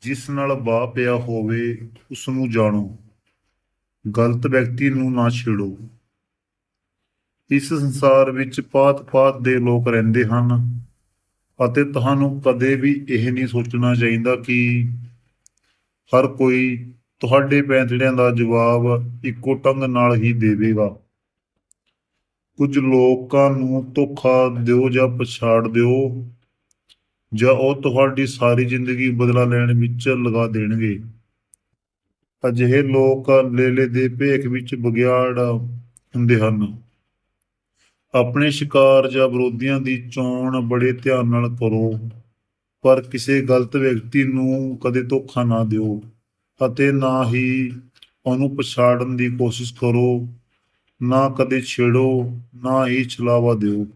ਜਿਸ ਨਾਲ ਵਾਹ ਪਿਆ ਹੋਵੇ ਉਸ ਨੂੰ ਜਾਣੋ। ਗਲਤ ਵਿਅਕਤੀ ਨੂੰ ਨਾ ਛੇੜੋ। ਇਸ ਸੰਸਾਰ ਵਿੱਚ ਪਾਤ-ਪਾਤ ਦੇ ਲੋਕ ਰਹਿੰਦੇ ਹਨ ਅਤੇ ਤੁਹਾਨੂੰ ਕਦੇ ਵੀ ਇਹ ਨਹੀਂ ਸੋਚਣਾ ਚਾਹੀਦਾ ਕਿ ਹਰ ਕੋਈ ਤੁਹਾਡੇ ਪੈਂਤੜਿਆਂ ਦਾ ਜਵਾਬ ਇੱਕੋ ਢੰਗ ਨਾਲ ਹੀ ਦੇਵੇਗਾ। ਕੁਝ ਲੋਕਾਂ ਨੂੰ ਧੋਖਾ ਦਿਓ ਜਾਂ ਪਛਾੜ ਦਿਓ ਜਾਂ ਉਹ ਤੁਹਾਡੀ ਸਾਰੀ ਜ਼ਿੰਦਗੀ ਬਦਲਾ ਲੈਣ ਵਿੱਚ ਲਗਾ ਦੇਣਗੇ। ਅਜਿਹੇ ਲੋਕ ਲੇਲੇ ਦੇ ਭੇਖ ਵਿੱਚ ਬਗਿਆੜ ਹੁੰਦੇ ਹਨ। ਆਪਣੇ ਸ਼ਿਕਾਰ ਜਾਂ ਵਿਰੋਧੀਆਂ ਦੀ ਚੋਣ ਬੜੇ ਧਿਆਨ ਨਾਲ ਕਰੋ, ਪਰ ਕਿਸੇ ਗਲਤ ਵਿਅਕਤੀ ਨੂੰ ਕਦੇ ਧੋਖਾ ਨਾ ਦਿਓ ਅਤੇ ਨਾ ਹੀ ਉਹਨੂੰ ਪਛਾੜਨ ਦੀ ਕੋਸ਼ਿਸ਼ ਕਰੋ, ਨਾ ਕਦੇ ਛੇੜੋ, ਨਾ ਹੀ ਛਲਾਵਾ ਦਿਓ।